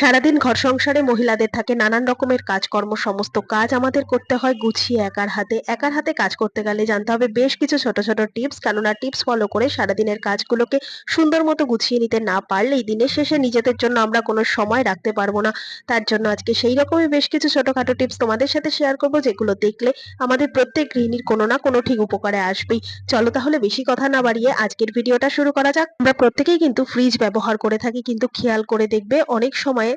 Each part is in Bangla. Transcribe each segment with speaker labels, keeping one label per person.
Speaker 1: সারাদিন ঘর সংসারে মহিলাদের থাকে নানান রকমের কাজকর্ম, সমস্ত কাজ আমাদের করতে হয় গুছিয়ে একার হাতে। একার হাতে কাজ করতে গেলে জানতে হবে বেশ কিছু ছোট ছোট টিপস, কেননা টিপস ফলো করে সারাদিনের কাজগুলোকে সুন্দর মতো গুছিয়ে নিতে না পারলেই দিনের শেষে নিজেদের জন্য আমরা কোনো সময় রাখতে পারব না। তার জন্য আজকে সেই রকমই বেশ কিছু ছোটখাটো টিপস তোমাদের সাথে শেয়ার করব, যেগুলো দেখলে আমাদের প্রত্যেক গৃহিণীর কোনো না কোনো ঠিক উপকারে আসবেই। চলো তাহলে বেশি কথা না বাড়িয়ে আজকের ভিডিওটা শুরু করা যাক। আমরা প্রত্যেকেই কিন্তু ফ্রিজ ব্যবহার করে থাকি, কিন্তু খেয়াল করে দেখবে অনেক সময়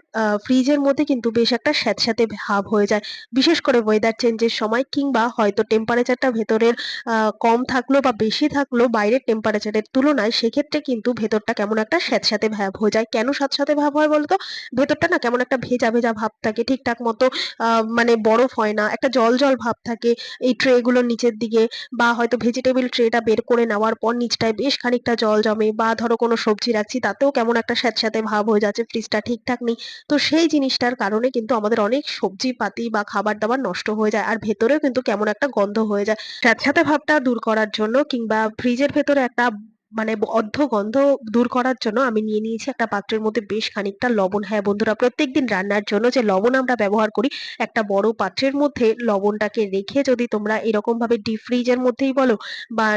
Speaker 1: ফ্রিজের মধ্যে কিন্তু বেশ একটা স্যাঁতস্যাঁতে ভাব হয়ে যায়। বিশেষ করে ওয়েদার চেঞ্জের সময় কিংবা হয়তো টেম্পারেচারটা ভেতরের কম থাকল বা বেশি থাকল বাইরের টেম্পারেচারের তুলনায়, সেক্ষেত্রে কিন্তু ভেতরটা কেমন একটা স্যাঁতস্যাঁতে ভাব হয়ে যায়। কেন স্যাঁতস্যাঁতে ভাব হয় বলতো? ভেতরটা না কেমন একটা ভেজা ভেজা ভাব থাকে, ঠিকঠাক মতো মানে বরফ হয় না, একটা জল জল ভাব থাকে এই ট্রে গুলোর নিচের দিকে বা হয়তো ভেজিটেবল ট্রেটা বের করে নেওয়ার পর নিচটায় বেশ খানিকটা জল জমে বা ধরো কোনো সবজি রাখছি, তাতেও কেমন একটা স্যাঁতস্যাঁতে ভাব হয়ে যাচ্ছে ফ্রিজটা ঠিকঠাক নেই। তো সেই জিনিসটার কারণে কিন্তু আমাদের অনেক সবজি পাতি বা খাবার দাবার নষ্ট হয়ে যায়। আর ভেতরেও কিন্তু কেমন একটা গন্ধ হয়ে যায়। স্যাঁতস্যাঁতে ভাবটা দূর করার জন্য কিংবা ফ্রিজের ভেতরে একটা মানে অর্ধ গন্ধ দূর করার জন্য আমি নিয়ে নিয়েছি একটা পাত্রের মধ্যে বেশ খানিকটা লবণ। হ্যাঁ বন্ধুরা, প্রত্যেকদিন রান্নার জন্য যে লবণ আমরা ব্যবহার করি, একটা বড় পাত্রের মধ্যে লবণটাকে রেখে যদি তোমরা এরকম ভাবে ডিপ ফ্রিজের মধ্যেই বলো বা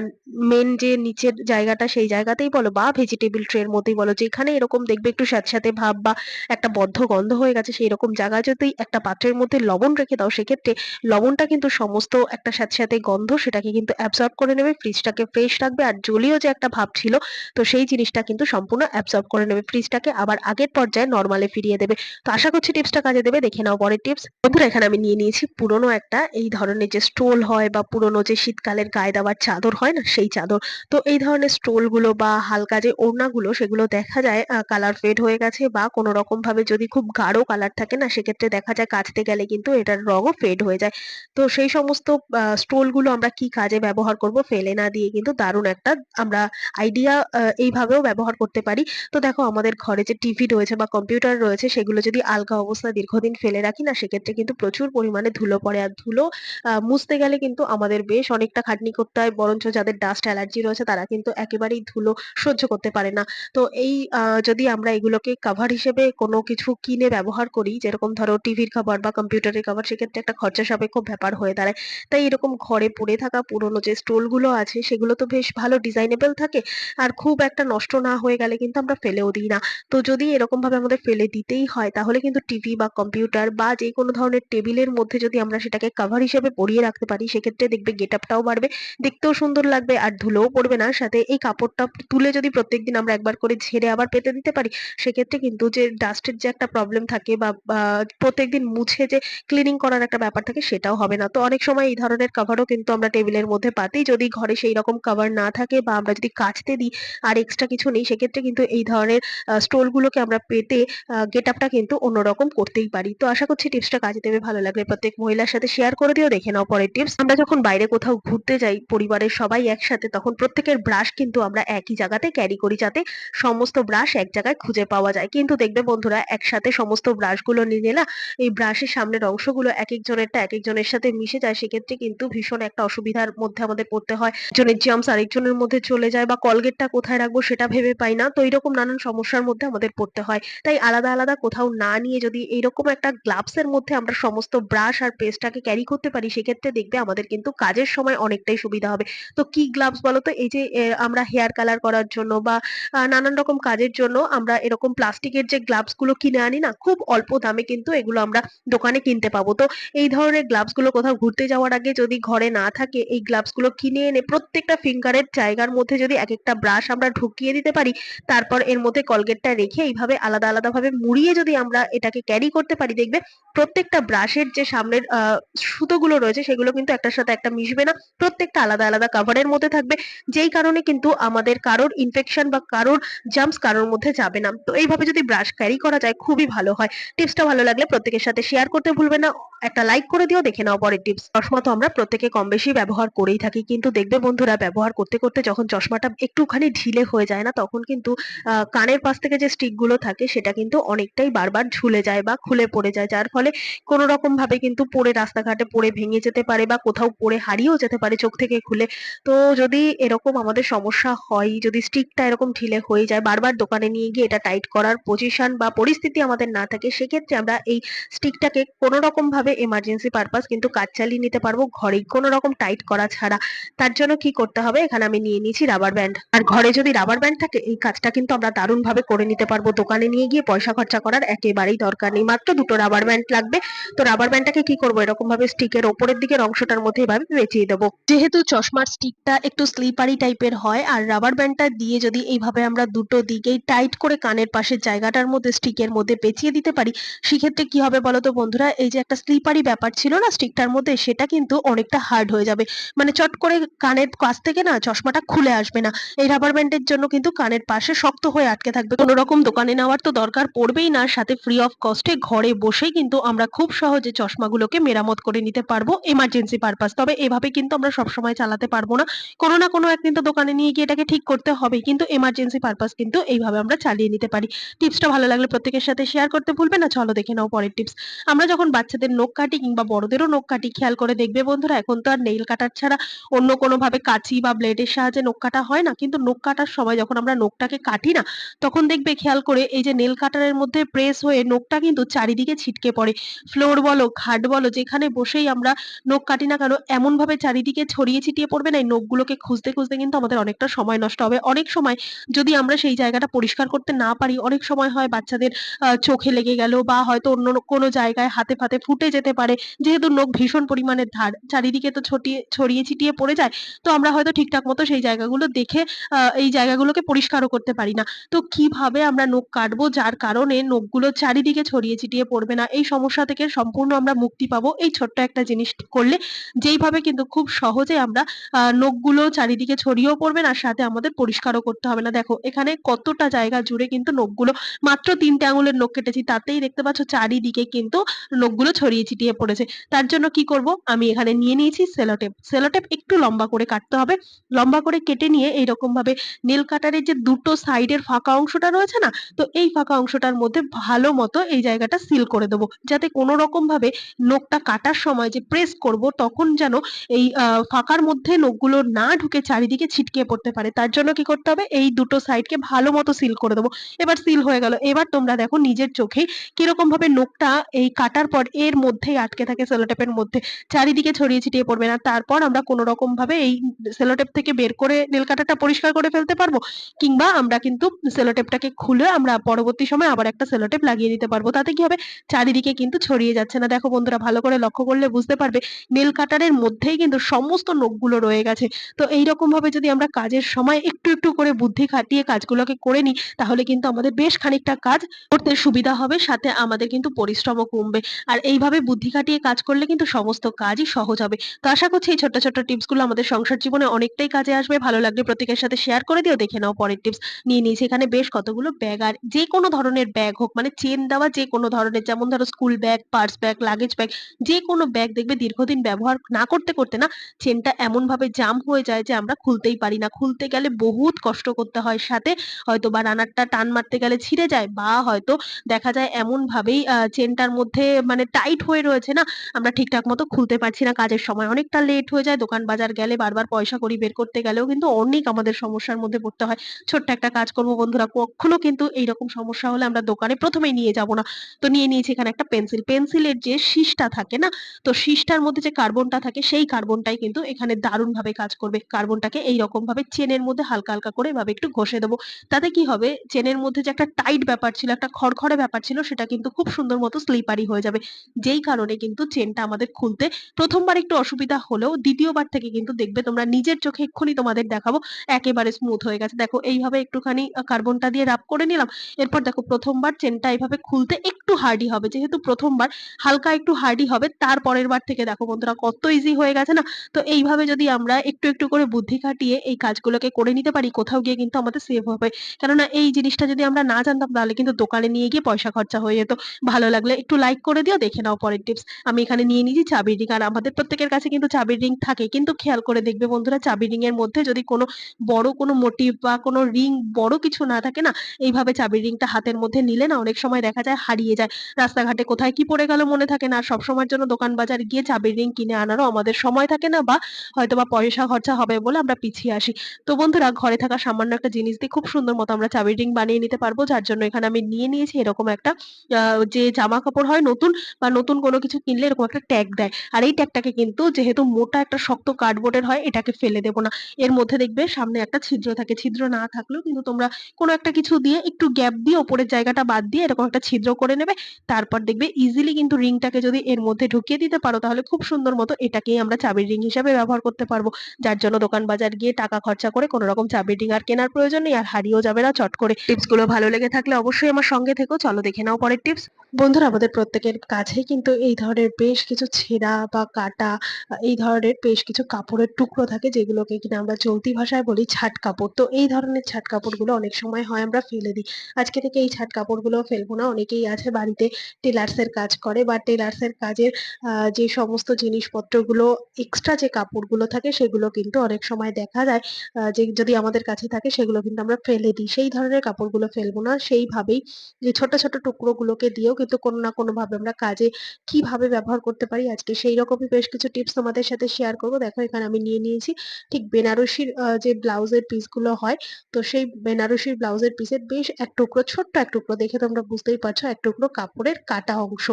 Speaker 1: মেন যে নিচের জায়গাটা সেই জায়গাতেই বলো বা ভেজিটেবল ট্রের মধ্যেই বলো, যেখানে এরকম দেখবে একটু স্যাঁতস্যাঁতে ভাব বা একটা বদ্ধ গন্ধ হয়ে গেছে সেই রকম জায়গায় যদি একটা পাত্রের মধ্যে লবণ রেখে দাও, সেক্ষেত্রে লবণটা কিন্তু সমস্ত একটা স্যাঁতস্যাঁতে গন্ধ সেটাকে কিন্তু অ্যাবজর্ব করে নেবে ফ্রিজটাকে ফ্রেশ রাখবে আর জলীয় যে একটা ভাব ছিল। তো সেই জিনিসটা কিন্তু সম্পূর্ণ অ্যাবজর্ব করে নেবে। ফ্রিজটাকে আবার আগের পর্যায়ে নর্মালে ফিরিয়ে দেবে। তো আশা করছি টিপসটা কাজে দেবে। দেখে নাও পরের টিপস বন্ধুরা, এখানে আমি নিয়ে নিয়েছি পুরনো একটা এই ধরনের যে স্টোল হয় বা পুরনো যে শীতকালের গায়ে দেওয়ার চাদর হয় না, সেই চাদর। তো এই ধরনের স্টোলগুলো বা হালকা যে ওড়নাগুলো, সেগুলো দেখা যায় কালার ফেড হয়ে গেছে বা কোনো রকম ভাবে যদি খুব গাঢ় কালার থাকে না, সেক্ষেত্রে দেখা যায় কাচতে গেলে কিন্তু এটার রঙও ফেড হয়ে যায়। তো সেই সমস্ত স্টোলগুলো আমরা কি কাজে ব্যবহার করব, ফেলে না দিয়ে কিন্তু দারুণ একটা আমরা আইডিয়া এইভাবেও ব্যবহার করতে পারি। তো দেখো, আমাদের ঘরে যে টিভি রয়েছে বা কম্পিউটার রয়েছে, সেগুলো যদি আলগা অবস্থায় দীর্ঘদিন ফেলে রাখি না, সেক্ষেত্রে কিন্তু প্রচুর পরিমাণে ধুলো পড়ে। আর ধুলো মুছতে গেলে কিন্তু আমাদের বেশ অনেকটা খাটনি করতে হয়। বরঞ্চ যাদের ডাস্ট অ্যালার্জি রয়েছে, তারা কিন্তু একেবারেই ধুলো সহ্য করতে পারে না। তো এই যদি আমরা এগুলোকে কাভার হিসেবে কোনো কিছু কিনে ব্যবহার করি, যেরকম ধরো টিভির খাবার বা কম্পিউটারের খাবার সেক্ষেত্রে একটা খরচা সাপেক্ষ ব্যাপার হয়ে দাঁড়ায়। তাই এরকম ঘরে পড়ে থাকা পুরোনো যে স্টোলগুলো আছে, সেগুলো তো বেশ ভালো ডিজাইনেবল থাকে। আর খুব একটা নষ্ট না হয়ে গেলে কিন্তু আমরা ফেলেও দিই না। তো যদি এরকম ভাবে আমাদের ফেলে দিতেই হয়, তাহলে কিন্তু টিভি বা কম্পিউটার বা যে কোনো ধরনের টেবিলের মধ্যে যদি আমরা সেটাকে কাভার হিসেবে পরিয়ে রাখতে পারি, সেক্ষেত্রে দেখবে গেট আপটাও বাড়বে, দেখতেও সুন্দর লাগবে আর ধুলোও পড়বে না। সাথে এই কাপড়টা তুলে যদি প্রত্যেকদিন আমরা একবার করে ঝেড়ে আবার পেতে দিতে পারি, সেক্ষেত্রে কিন্তু যে ডাস্টের যে একটা প্রবলেম থাকে বা প্রত্যেকদিন মুছে যে ক্লিনিং করার একটা ব্যাপার থাকে, সেটাও হবে না। তো অনেক সময় এই ধরনের কাভারও কিন্তু আমরা টেবিলের মধ্যে পাতি যদি ঘরে সেই রকম কাভার না থাকে বা আমরা যদি কাচতে দিই আর এক্সট্রা কিছু নেই, সেক্ষেত্রে কিন্তু এই ধরনের স্টোল গুলোকে আমরা পেতে গেট আপটা কিন্তু অন্যরকম করতেই পারি। তো আশা করছি টিপসটা কাজে দেবে, ভালো লাগলে প্রত্যেক মহিলার সাথে শেয়ার করে দিও, দেখে নাও পরের টিপস আমরা যখন বাইরে কোথাও ঘুরতে যাই, পরিবারের সবাই একসাথে, তখন প্রত্যেকের ব্রাশ কিন্তু আমরা একই জায়গাতে ক্যারি করি যাতে সমস্ত ব্রাশ এক জায়গায় খুঁজে পাওয়া যায়। কিন্তু দেখবে বন্ধুরা, একসাথে সমস্ত ব্রাশগুলো নিয়ে না, এই ব্রাশের সামনের অংশগুলো এক একজনেরটা এক একজনের সাথে মিশে যায়, সেক্ষেত্রে কিন্তু ভীষণ একটা অসুবিধার মধ্যে আমাদের পড়তে হয়। একজনের জামস আরেকজনের মধ্যে চলে যায় বা কলগেটটা কোথায় রাখব সেটা ভেবে পাই না। তো এইরকম নানান সমস্যার মধ্যে আমাদের পড়তে হয়। তাই আলাদা আলাদা কোথাও না নিয়ে যদি এইরকম একটা গ্লাভস এর মধ্যে আমরা সমস্ত ব্রাশ আর পেস্টটাকে ক্যারি করতে পারি, সেক্ষেত্রে দেখবে আমাদের কিন্তু কাজের সময় অনেকটাই সুবিধা হবে। তো কি গ্লাভস বলো তো? এই যে আমরা হেয়ার কালার করার জন্য বা নানান রকম কাজের জন্য আমরা এরকম প্লাস্টিকের যে গ্লাভসগুলো কিনে আনি না, খুব অল্প দামে কিন্তু এগুলো আমরা দোকানে কিনতে পাবো। তো এই ধরনের গ্লাভসগুলো কোথাও ঘুরতে যাওয়ার আগে যদি ঘরে না থাকে, এই গ্লাভসগুলো কিনে এনে প্রত্যেকটা ফিঙ্গারের জায়গার মধ্যে যদি এক একটা ব্রাশ আমরা ঢুকিয়ে দিতে পারি, তারপর এর মধ্যে কলগেটটা রেখে এইভাবে আলাদা আলাদা ভাবে মুড়িয়ে যদি আমরা এটাকে ক্যারি করতে পারি, দেখবে প্রত্যেকটা ব্রাশের যে সামনের সুতোগুলো রয়েছে সেগুলো কিন্তু একটার সাথে একটা মিশবে না, প্রত্যেকটা আলাদা আলাদা কাভারের মধ্যে থাকবে, যেই কারণে কিন্তু আমাদের কারোর ইনফেকশন বা কারোর জাম্পস কারোর মধ্যে যাবে না। তো এইভাবে যদি ব্রাশ ক্যারি করা যায় খুবই ভালো হয়। টিপসটা ভালো লাগলে প্রত্যেকের সাথে শেয়ার করতে ভুলবে না, একটা লাইক করে দিও, দেখে নাও পরের টিপস চশমা তো আমরা প্রত্যেকে কম বেশি ব্যবহার করেই থাকি, কিন্তু দেখবে বন্ধুরা ব্যবহার করতে করতে যখন চশমাটা একটুখানি ঢিলে হয়ে যায় না, তখন কিন্তু কানের পাশ থেকে যে স্টিকগুলো থাকে, সেটা কিন্তু অনেকটাই বারবার ঝুলে যায় বা খুলে পড়ে যায়। যার ফলে কোনো রকম ভাবে কিন্তু পড়ে, রাস্তাঘাটে পড়ে ভেঙে যেতে পারে বা কোথাও পড়ে হারিয়েও যেতে পারে চোখ থেকে খুলে। তো যদি এরকম আমাদের সমস্যা হয়, যদি স্টিকটা এরকম ঢিলে হয়ে যায়, বারবার দোকানে নিয়ে গিয়ে এটা টাইট করার পজিশন বা পরিস্থিতি আমাদের না থাকে, সেক্ষেত্রে আমরা এই স্টিকটাকে কোনো ভাবে এমার্জেন্সি পারপাস কিন্তু কাজ চালিয়ে নিতে পারব। ঘরেই কোনো রকম টাইট করা ছাড়া। তার জন্য কি করতে হবে? এখানে আমি নিয়ে নিয়েছি রাবার ব্যান্ড আর ঘরে যদি রাবার ব্যান্ড থাকে, এই কাজটা কিন্তু আমরা দারুণ ভাবে করে নিতে পারব। দোকানে নিয়ে গিয়ে পয়সা খরচা করার একেবারেই দরকার নেই। মাত্র দুটো রাবার ব্যান্ড লাগবে। তো রাবার ব্যান্ডটাকে কি করব? এরকম ভাবে স্টিকের ওপরের দিকের অংশটার মধ্যে এভাবে পেঁচিয়ে দেবো। যেহেতু চশমার স্টিকটা একটু স্লিপারি টাইপের হয়, আর রাবার ব্যান্ডটা দিয়ে যদি এইভাবে আমরা দুটো দিকেই টাইট করে কানের পাশের জায়গাটার মধ্যে স্টিকের মধ্যে পেঁচিয়ে দিতে পারি, সেক্ষেত্রে কি হবে বলতো বন্ধুরা? এই যে একটা স্লিপারি ব্যাপার ছিল না স্টিকটার মধ্যে, সেটা কিন্তু অনেকটা হার্ড হয়ে যাবে। মানে চট করে কানের কাছ থেকে না চশমাটা খুলে আসবে না। এই রাবার ব্যান্ডের জন্য কিন্তু কানের পাশে শক্ত হয়ে আটকে থাকবে। কোনো রকম দোকানে নেওয়ার তো দরকার পড়বেই না। সাথে ফ্রি অফ কস্টে ঘরে বসেই কিন্তু আমরা খুব সহজে চশমাগুলোকে মেরামত করে নিতে পারব এমার্জেন্সি পারপাস তবে এভাবে কিন্তু আমরা সবসময় চালাতে পারব না। কোনো না কোনো একদিন তো দোকানে নিয়ে গিয়ে এটাকে ঠিক করতে হবে কিন্তু এমার্জেন্সি পারপাস কিন্তু এইভাবে আমরা চালিয়ে নিতে পারি। টিপসটা ভালো লাগলে প্রত্যেকের সাথে শেয়ার করতে ভুলবে না। চলো দেখে নাও পরের টিপস আমরা যখন বাচ্চাদের নখ কাটি কিংবা বড়দেরও নখ কাটি, খেয়াল করে দেখবে বন্ধুরা, এখন তো আর নেইল কাটার ছাড়া অন্য কোনোভাবে কাঁচি বা ব্লেডের সাহায্যে নখ কাটা হয় না, কিন্তু নখ কাটার সময় যখন আমরা নখটাকে কাটি না, তখন দেখবে খেয়াল করে এই যে নেল কাটারের মধ্যে প্রেস হয়ে নখটা কিন্তু চারিদিকে ছিটকে পড়ে। ফ্লোর বলো, খাট বলো, যেখানে বসেই আমরা নখ কাটি না কেন এমন ভাবে চারিদিকে ছড়িয়ে ছিটিয়ে পড়বে না, এই নখগুলোকে খুঁজতে খুঁজতে কিন্তু আমাদের অনেকটা সময় নষ্ট হবে। অনেক সময় যদি আমরা সেই জায়গাটা পরিষ্কার করতে না পারি, অনেক সময় হয় বাচ্চাদের চোখে লেগে গেল বা হয়তো অন্য কোনো জায়গায় হাতে ফাতে ফুটে যেতে পারে, যেহেতু নখ ভীষণ পরিমাণে ধার, চারিদিকে তো ছটিয়ে, ছড়িয়ে ছিটিয়ে পড়ে যায়, তো আমরা হয়তো ঠিকঠাক মতো সেই জায়গাগুলো দেখে আহ, এই জায়গাগুলোকে পরিষ্কারও করতে পারি না। তো কীভাবে আমরা নখ কাটবো যার কারণে নখগুলো চারিদিকে ছড়িয়ে ছিটিয়ে পড়বে না? এই সমস্যা থেকে সম্পূর্ণ আমরা মুক্তি পাবো। এই ছোট্ট একটা জিনিস করলে যেইভাবে কিন্তু খুব সহজে আমরা নখগুলো চারিদিকে ছড়িয়েও পড়বে না সাথে আমাদের পরিষ্কারও করতে হবে না। দেখো এখানে কতটা জায়গা জুড়ে কিন্তু নখগুলো মাত্র তিনটে আঙুলের নখ কেটেছি তাতেই দেখতে পাচ্ছ চারিদিকে কিন্তু নখগুলো ছড়িয়ে ছিটিয়ে পড়েছে। তার জন্য কি করব? আমি এখানে নিয়ে নিয়েছি সেলোটেপ। সেলোটেপ একটু লম্বা করে কাটতে হবে। লম্বা করে কেটে নিয়ে এইরকম ভাবে নেল কাটারের যে দুটো সাইডের ফাঁকা অংশটা রয়েছে না, তো এই ফাঁকা অংশটার মধ্যে ভালো মতো এই জায়গাটা সিল করে দেবো। যাতে কোনো রকম ভাবে নখটা কাটার সময় যে প্রেস করব, তখন যেন এই ফাঁকার মধ্যে নখগুলো না ঢুকে চারিদিকে ছিটকে পড়তে পারে। তার জন্য কি করতে হবে? এই দুটো সাইডকে ভালো মতো সিল করে দেবো। এবার সিল হয়ে গেল। এবার তোমরা দেখো নিজের চোখেই কীরকম ভাবে নখটা এই কাটার পর এর মধ্যেই আটকে থাকে সেলোটেপের মধ্যে। চারিদিকে ছড়িয়ে ছিটিয়ে পড়বে না। তারপর আমরা কোনো রকম ভাবে এই সেলোটেপ থেকে বের করে নেল কাটাটা পরিষ্কার করে ফেলতে পারব? কিংবা আমরা কিন্তু সেলোটেপটাকে খুলে আমরা পরবর্তী সময় আবার একটা সেলোটেপ লাগিয়ে দিতে পারব। তাতে কি হবে? চারিদিকে কিন্তু ছড়িয়ে যাচ্ছে না। দেখো বন্ধুরা, ভালো করে লক্ষ্য করলে বুঝতে পারবে, নেল কাটারের মধ্যেই কিন্তু সমস্ত নখগুলো রয়ে গেছে। তো এইরকম ভাবে যদি আমরা কাজের সময় একটু একটু করে বুদ্ধি খাটিয়ে কাজগুলোকে করে নিই, তাহলে কিন্তু আমাদের বেশ খানিকটা কাজ করতে সুবিধা হবে, সাথে আমাদের কিন্তু পরিশ্রমও কমবে। আর এইভাবে বুদ্ধি খাটিয়ে কাজ করলে কিন্তু সমস্ত কাজই সহজ হবে। তো আশা করছি এই ছোট্ট ছোট্ট টিপসগুলো আমাদের সংসার জীবনে অনেকটাই কাজে আসবে। ভালো লাগলে প্রত্যেকের সাথে শেয়ার করে দিও দেখে নাও পরের টিপস নিয়ে নিয়েছি। এখানে বেশ কতগুলো ব্যাগ আর যে কোনো ধরনের ব্যাগ হোক মানে চেন দেওয়া যে কোনো ধরনের যেমন ধরো school bag purse bag luggage bag যে কোনো ব্যাগ দেখবে দীর্ঘদিন ব্যবহার না করতে করতে না চেনটা এমন ভাবে জাম হয়ে যায় যে আমরা খুলতেই পারি না। খুলতে গেলে বহুত কষ্ট করতে হয়। সাথে হয়তো বা রানারটা টান মারতে গেলে ছিঁড়ে যায় বা হয়তো দেখা যায় এমন ভাবেই আহ, চেনটার মধ্যে মানে টাইট হয়ে রয়েছে না আমরা ঠিকঠাক মতো খুলতে পারছি না। কাজের সময় অনেকটা লেট হয়ে যায় দোকান বাজার গেলে বারবার পয়সা কড়ি বের করতে গেলেও কিন্তু অনেক আমাদের সমস্যার মধ্যে পড়তে হয়। ছোট্ট একটা কাজ করব বন্ধুরা, কখনো কিন্তু এইরকম সমস্যা হলে আমরা দোকানে প্রথমেই নিয়ে যাব না। তো নিয়ে নিয়েছি এখানে একটা পেন্সিল। পেন্সিলের যে শীষটা থাকে না, তো শীষটার মধ্যে যে কার্বনটা থাকে, সেই কার্বনটাই কিন্তু এখানে দারুণ ভাবে কাজ করবে। কার্বনটাকে এইরকম ভাবে চেনের মধ্যে হালকা হালকা করে এভাবে একটু ঘষে দেবো। তাতে কি হবে, চেনের মধ্যে যে একটা টাইট ব্যাপার ছিল, একটা খড়খড়ে ব্যাপার ছিল, সেটা কিন্তু খুব সুন্দর মতো স্লিপারি হয়ে যাবে। যেই কারণে কিন্তু চেনটা আমাদের খুলতে প্রথমবার একটু অসুবিধা হলেও দ্বিতীয়বার থেকে কিন্তু দেখবে তোমরা নিজের চোখে এক্ষুনি তোমাদের দেখাবো একেবারে স্মুথ হয়ে গেছে। দেখো, এইভাবে একটুখানি কার্বনটা দিয়ে রাব করে নিলাম। এরপর দেখো, প্রথমবার চেনটা এইভাবে খুলতে একটু হার্ডি হবে। যেহেতু প্রথমবার হালকা একটু হার্ডি হবে তারপরের বার থেকে দেখো বন্ধুরা কত ইজি হয়ে গেছে না? তো এইভাবে যদি আমরা একটু একটু করে বুদ্ধি খাটিয়ে এই কাজগুলোকে করে নিতে পারি, কোথাও গিয়ে কিন্তু আমাদের সেভ হবে। কেননা এই জিনিসটা যদি আমরা না জানতাম, তাহলে কিন্তু দোকানে নিয়ে গিয়ে পয়সা খরচা হয়ে যেত। ভালো লাগলে একটু লাইক করে দিও, দেখে নাও পরের টিপস আমি এখানে নিয়ে নিয়েছি চাবির রিং আর আমাদের প্রত্যেকের কাছে কিন্তু চাবির রিং থাকে। কিন্তু খেয়াল করে দেখবে বন্ধুরা, চাবির রিং এর মধ্যে যদি কোনো বড় কোনো মোটিভ বা কোনো রিং বড় কিছু না থাকে না? এইভাবে চাবির রিংটা হাতের মধ্যে নিলে না অনেক সময় দেখা যায় হারিয়ে যায়। রাস্তাঘাটে কোথায় কি পড়ে গেল মনে থাকে না। আর সবসময়ের জন্য দোকান বাজার গিয়ে চাবির রিং কিনে আনারও আমাদের সময় থাকে না বা হয়তো বা পয়সা খরচা হবে বলে আমরা পিছিয়ে আসি। তো বন্ধুরা, ঘরে থাকা সামান্য একটা জিনিস দিয়ে খুব সুন্দর মতো আমরা চাবির রিং বানিয়ে নিতে পারব, যার জন্য এখানে আমি নিয়ে নিয়েছি এরকম একটা যে জামা কাপড় হয় নতুন বা নতুন কোনো কিছু কিনলে এরকম একটা ট্যাগ দেয়। আর এই ট্যাগটাকে কিন্তু যেহেতু মোটা একটা শক্ত কার্ডবোর্ডের হয়, এটাকে ফেলে দেবো না। এর মধ্যে দেখবে সামনে একটা ছিদ্র থাকে। ছিদ্র না থাকলেও কিন্তু তোমরা কোনো একটা কিছু দিয়ে একটু গ্যাপ দিয়ে ওপরের জায়গাটা বাদ দিয়ে এরকম একটা ছিদ্র করে নেবে। তারপর দেখবে ইজিলি কিন্তু রিংটাকে যদি এর মধ্যে ঢুকিয়ে দিতে পারো, তাহলে খুব সুন্দর মতো এটাকেই আমরা চাবির রিং হিসাবে ব্যবহার করতে পারব। যার জন্য দোকান বাজার গিয়ে টাকা খরচা করে কোনো রকম চাবির রিং আর কেনার প্রয়োজন নেই, আর হারিয়েও যাবে না চট করে। টিপসগুলো ভালো লেগে থাকলে অবশ্যই আমার সঙ্গে থেকো। চলো দেখে নাও পরের টিপস বন্ধুরা, আমাদের প্রত্যেকের কাছেই কিন্তু এই ধরনের বেশ কিছু ছেঁড়া বা কাটা, এই ধরনের বেশ কিছু কাপড়ের টুকরো থাকে যেগুলোকে কিনা আমরা চলতি ভাষায় বলি ছাট কাপড়। তো এই ধরনের ছাট কাপড়গুলো অনেক সময় হয় আমরা ফেলে দিই। আজকে থেকে এই ছাট কাপড়গুলো ফেলব না, অনেকেই আছে বাড়িতে টেলার্স এর কাজ করে বা টেলার্স এর কাজের যে সমস্ত জিনিসপত্রগুলো এক্সট্রা যে কাপড়গুলো থাকে সেগুলো কিন্তু অনেক সময় দেখা যায় যে যদি আমাদের কাছে থাকে সেগুলো কিন্তু আমরা ফেলে দিই। সেই ধরনের কাপড়গুলো ফেলব না, সেইভাবেই যে ছোট ছোট টুকরোগুলোকে দিয়েও কিন্তু কোনো না কোনো ভাবে আমরা কাজে কীভাবে ব্যবহার করতে পারি আজকে সেই রকমই বেশ কিছু টিপস তোমাদের সাথে শেয়ার করব। দেখো, এখানে আমি নিয়ে নিয়েছি। ঠিক বেনারসির যে ব্লাউজের পিসগুলো হয়, তো সেই বেনারসির ব্লাউজের পিসের বেশ এক টুকরো, ছোট্ট এক টুকরো, দেখে তোমরা বুঝতেই পারছ, এক টুকরো কাপড়ের কাটা অংশ।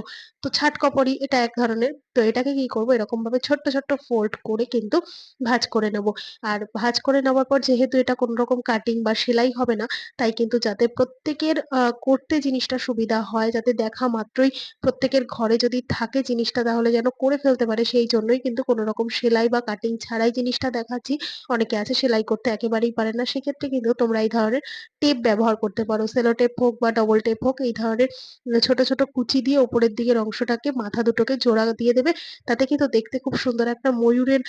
Speaker 1: তো ছাট কাপড়ই এটা এক ধরনের। তো এটাকে কি করব? এরকম ভাবে ছোট্ট ছোট্ট ফোল্ড করে কিন্তু ভাঁজ করে নেব। আর ভাঁজ করে নেওয়ার পর যেহেতু এটা কোনো রকম কাটিং বা সেলাই হবে না, তাই কিন্তু যাতে প্রত্যেকের করতে জিনিসটা সুবিধা হয়, যাতে দেখা মাত্রই প্রত্যেকের ঘরে যদি থাকে জিনিসটা তাহলে যেন করে ফেলতে পারে। সেই জন্যই কিন্তু কোনো রকম সেলাই বা কাটিং ছাড়াই জিনিসটা দেখাচ্ছি। অনেকে আছে সেলাই করতে একেবারেই পারে না। সেক্ষেত্রে কিন্তু তোমরা এই ধরনের টেপ ব্যবহার করতে পারো। সেলো টেপ হোক বা ডবল টেপ হোক, এই ধরনের ছোট ছোট কুচি দিয়ে উপরের দিকের অংশটাকে মাথা দুটোকে জোড়া দিয়ে দেবে। তাতে কিন্তু দেখতে খুব সুন্দর একটা ময়ূরের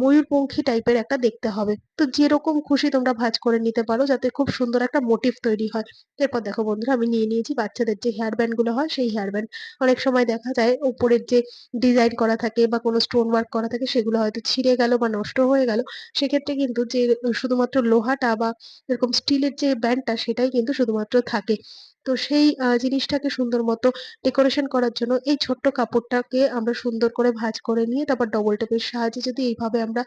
Speaker 1: ময়ূরপঙ্খী টাইপের একটা দেখতে হবে। তো যেরকম খুশি তোমরা ভাঁজ করে নিতে পারো, যাতে খুব সুন্দর একটা মোটিভ তৈরি হয়। এরপর দেখো বন্ধুরা, আমি নিয়ে নিয়েছি বাচ্চাদের যে হেয়ার ব্যান্ডগুলো হয়, সেই হেয়ার ব্যান্ড অনেক সময় দেখা যায় উপরের যে ডিজাইন করা থাকে বা কোনো স্টোন ওয়ার্ক করা থাকে সেগুলো হয়তো ছিঁড়ে গেল বা নষ্ট হয়ে গেল। সেক্ষেত্রে কিন্তু যে শুধুমাত্র লোহাটা বা এরকম স্টিলের যে ব্যান্ডটা সেটাই কিন্তু শুধুমাত্র থাকে। তো সেই জিনিসটাকে সুন্দর মতো ডেকোরেশন করার জন্য এই ছোট্ট কাপড়টাকে আমরা সুন্দর করে ভাঁজ করে নিয়ে তারপর ডবল টেপের সাহায্যে যদি এইভাবে আমরা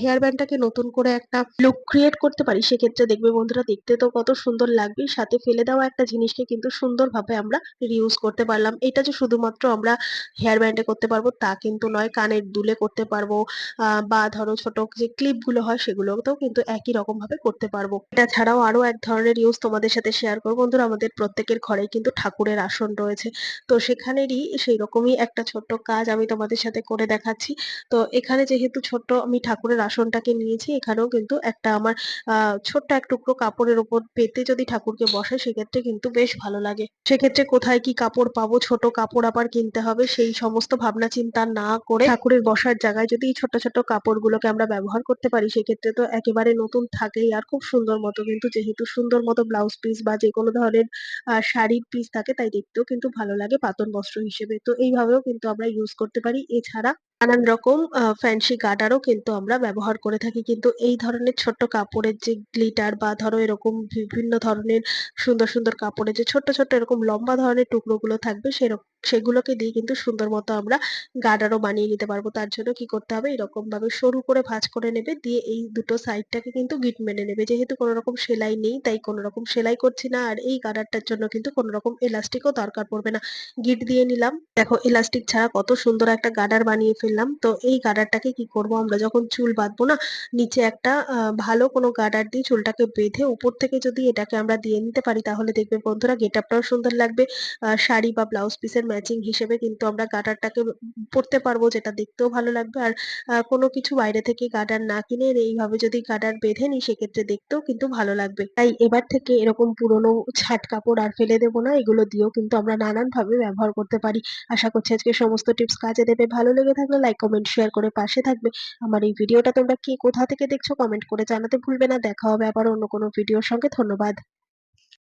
Speaker 1: হেয়ার ব্যান্ডটাকে নতুন করে একটা লুক ক্রিয়েট করতে পারি, সেক্ষেত্রে দেখবে বন্ধুরা দেখতে তো কত সুন্দর লাগবে সাথে ফেলে দেওয়া একটা জিনিসকে কিন্তু সুন্দরভাবে আমরা রিউজ করতে পারলাম। এটা যে শুধুমাত্র আমরা হেয়ার ব্যান্ডে করতে পারব তা কিন্তু নয়, কানের দুলে করতে পারব বা ধরো ছোট যে ক্লিপগুলো হয় সেগুলোতেও কিন্তু একই রকম ভাবে করতে পারব। এটা ছাড়াও আরও এক ধরনের ইউজ তোমাদের সাথে শেয়ার করব। বন্ধুরা, আমাদের প্রত্যেকের ঘরেই কিন্তু ঠাকুরের আসন রয়েছে। তো সেখানেরই সেই রকমই একটা ছোট্ট কাজ আমি তোমাদের সাথে করে দেখাচ্ছি। তো এখানে যেহেতু ছোট্ট আমি ঠাকুরের আসনটাকে নিয়েছি, এখানেও কিন্তু একটা আমার ছোট্ট এক টুকরো কাপড়ের উপর পেতে যদি ঠাকুরকে বসে সেক্ষেত্রে কিন্তু বেশ ভালো লাগে। সেক্ষেত্রে কোথায় কি কাপড় পাবো, ছোট কাপড় আবার কিনতে হবে, সেই সমস্ত ভাবনা চিন্তা না করে ঠাকুরের বসার জায়গায় যদি ছোট ছোট কাপড়গুলোকে আমরা ব্যবহার করতে পারি, সেক্ষেত্রে তো একেবারে নতুন থাকেই। আর খুব সুন্দর মতো কিন্তু, যেহেতু সুন্দর মতো ব্লাউজ পিস বা যে কোনো ধরনের শাড়ির পিস থাকে তাই দেখতেও কিন্তু ভালো লাগে। পাতন বস্ত্র হিসেবে। তো এইভাবেও কিন্তু আমরা ইউজ করতে পারি। এছাড়া নানান রকম ফ্যান্সি গার্ডারও কিন্তু আমরা ব্যবহার করে থাকি। কিন্তু এই ধরনের ছোট্ট কাপড়ের যে গ্লিটার বা ধরো এরকম বিভিন্ন ধরনের সুন্দর সুন্দর কাপড়ের যে ছোট্ট ছোট্ট এরকম লম্বা ধরনের টুকরোগুলো থাকবে সেরকম সেগুলোকে দিয়ে কিন্তু সুন্দর মতো আমরা গার্ডারও বানিয়ে নিতে পারব। তার জন্য কি করতে হবে? এরকম ভাবে সরু করে ভাঁজ করে নেবে, দিয়ে এই দুটো সাইডটাকে কিন্তু গিট মেনে নেবে। যেহেতু কোনো রকম সেলাই নেই, তাই কোনো রকম সেলাই করছি না, আর এই গার্ডারটার জন্য কিন্তু কোনো রকম এলাস্টিকও দরকার পড়বে না। গিট দিয়ে নিলাম। দেখো এলাস্টিক ছাড়া কত সুন্দর একটা গার্ডার বানিয়ে ফেললাম তো এই গার্ডারটাকে কি করব? আমরা যখন চুল বাঁধবো না, নিচে একটা ভালো কোনো গার্ডার দিয়ে চুলটাকে বেঁধে উপর থেকে যদি এটাকে আমরা দিয়ে নিতে পারি, তাহলে দেখবে বন্ধুরা গেট আপটাও সুন্দর লাগবে। শাড়ি বা ব্লাউজ পিসের ম্যাচিং হিসেবে কিন্তু আমরা গার্ডারটাকে পরতে পারব, যেটা দেখতেও ভালো লাগবে। আর কোনো কিছু বাইরে থেকে গার্ডার না কিনে এইভাবে যদি গার্ডার বেঁধে নিই, সেক্ষেত্রে দেখতেও কিন্তু ভালো লাগবে। তাই এবার থেকে এরকম পুরোনো ছাট কাপড় আর ফেলে দেবো না, এগুলো দিয়েও কিন্তু আমরা নানান ভাবে ব্যবহার করতে পারি। আশা করছি আজকে সমস্ত টিপস কাজে দেবে। ভালো লেগে থাকলে লাইক কমেন্ট শেয়ার করে পাশে থাকবে। আমার এই ভিডিওটা তোমরা কে কোথা থেকে দেখছ কমেন্ট করে জানাতে ভুলবে না। দেখা হবে আবার অন্য কোনো ভিডিওর সঙ্গে। ধন্যবাদ।